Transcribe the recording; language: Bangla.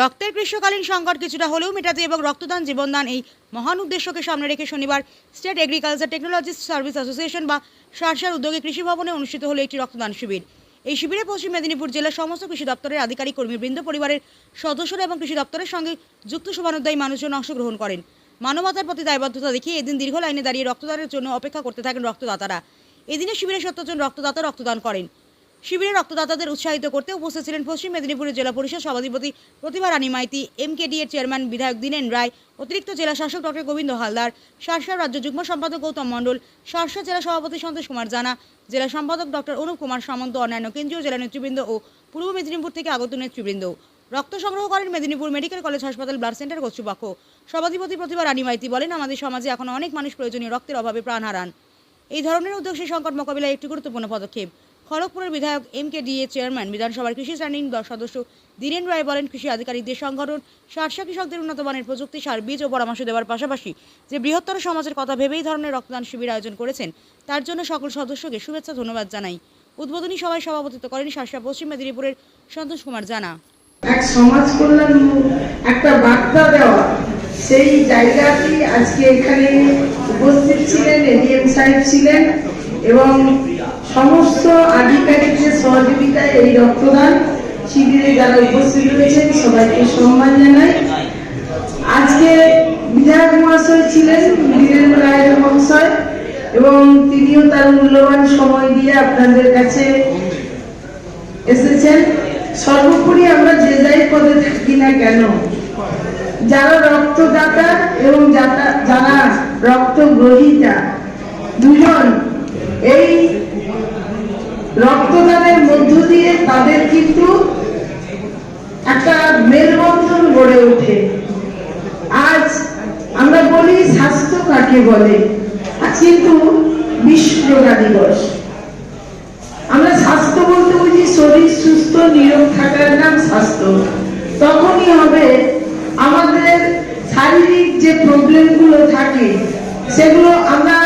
রক্তের গ্রীষ্মকালীন সংকট কিছুটা হলেও মেটাতে এবং রক্তদান, জীবনদান এই মহান উদ্দেশ্যকে সামনে রেখে শনিবার state agriculture technologist service association বা সারসার উদ্যোগে কৃষি ভবনে অনুষ্ঠিত হলো একটি রক্তদান শিবির। এই শিবিরে পশ্চিম মেদিনীপুর জেলার সমস্ত কৃষি দপ্তরের আধিকারিক কর্মীবৃন্দ, পরিবারের সদস্যরা এবং কৃষি দপ্তরের সঙ্গে যুক্ত শুভানুদ্দায়ী মানুষজন অংশগ্রহণ করেন। মানবতার প্রতি দায়বদ্ধতা দেখিয়ে এদিন দীর্ঘ লাইনে দাঁড়িয়ে রক্তদানের জন্য অপেক্ষা করতে থাকেন রক্তদাতারা। এদিনে শিবিরে সত্তর জন রক্তদাতা রক্তদান করেন। শিবিরে রক্তদাতাদের উৎসাহিত করতে উপস্থিত ছিলেন পশ্চিম মেদিনীপুরের জেলা পরিষদ সভাধিপতি Pratibha Rani Maity M K D এর চেয়ারম্যান বিধায়ক দীনেন রায়, অতিরিক্ত জেলা শাসক ডক্টর গোবিন্দ হালদার সারসা রাজ্য যুগ্ম সম্পাদক গৌতম মণ্ডল সারসা জেলা সভাপতি সন্তোষ কুমার জানা, জেলা সম্পাদক ডক্টর অনুপ কুমার সামন্ত, অন্যান্য কেন্দ্রীয় জেলা নেতৃবৃন্দ ও পূর্ব মেদিনীপুর থেকে আগত নেতৃবৃন্দ। রক্ত সংগ্রহ করেন মেদিনীপুর মেডিকেল কলেজ হাসপাতাল ব্লাড সেন্টার কর্তৃপক্ষ। সভাধিপতি প্রতিভা রানী মাইতি বলেন, আমাদের সমাজে এখন অনেক মানুষ প্রয়োজনীয় রক্তের অভাবে প্রাণ হারান। এই ধরনের উদ্যোগ সেই সংকট মোকাবিলায় একটি গুরুত্বপূর্ণ পদক্ষেপ। খড়গপুরের বিধায়ক এম কে ডিএ চেয়ারম্যান, বিধানসভার কৃষি স্ট্যান্ডিং দল সদস্য দীরেন রায় বলেন, কৃষি আধিকারিকদের সংগঠন সারসা কৃষকদের উন্নত মানের প্রযুক্তি, সার, বীজ ও পরামর্শ দেওয়ার পাশাপাশি যে বৃহত্তর সমাজের কথা ভেবেই ধরনের রক্তদান শিবির আয়োজন করেছেন, তার জন্য সকল সদস্যকে শুভেচ্ছা, ধন্যবাদ জানাই। উদ্বোধনী সভায় সভাপতিত্ব করেন সারসা পশ্চিম মেদিনীপুরের সন্তোষ কুমার জানা। এক সমাজ কল্যাণ একটা বার্তা দেওয়া, সেই জায়গাটি আজকে এখানে উপস্থিত ছিলেন এডিএম সাহেব ছিলেন এবং সমস্ত আধিকারিকদের সহযোগিতায় এই রক্তদান শিবিরে যারা উপস্থিত রয়েছেন, সবাইকে সম্মান জানাই। আজকে বিধায়ক মহাশয় ছিলেন বীরেন্দ্র রায় মহাশয় এবং তিনিও তার মূল্যবান সময় দিয়ে আপনাদের কাছে এসেছেন। সর্বোপরি আমরা যে যাই পদে থাকি না কেন, যারা রক্তদাতা এবং যারা রক্ত গ্রহীতা দুজন এই রক্তদানের মধ্য দিয়ে তাদের কিন্তু একটা মেলবন্ধন গড়ে ওঠে। আজ আমরা বলি স্বাস্থ্য কাকে বলে? আজ কিন্তু বিশ্ব দিবস। আমরা স্বাস্থ্য বলতে বুঝি শরীর সুস্থ, নিরোগ থাকার নাম স্বাস্থ্য। তখনই হবে আমাদের শারীরিক যে প্রবলেমগুলো থাকে, সেগুলো আমরা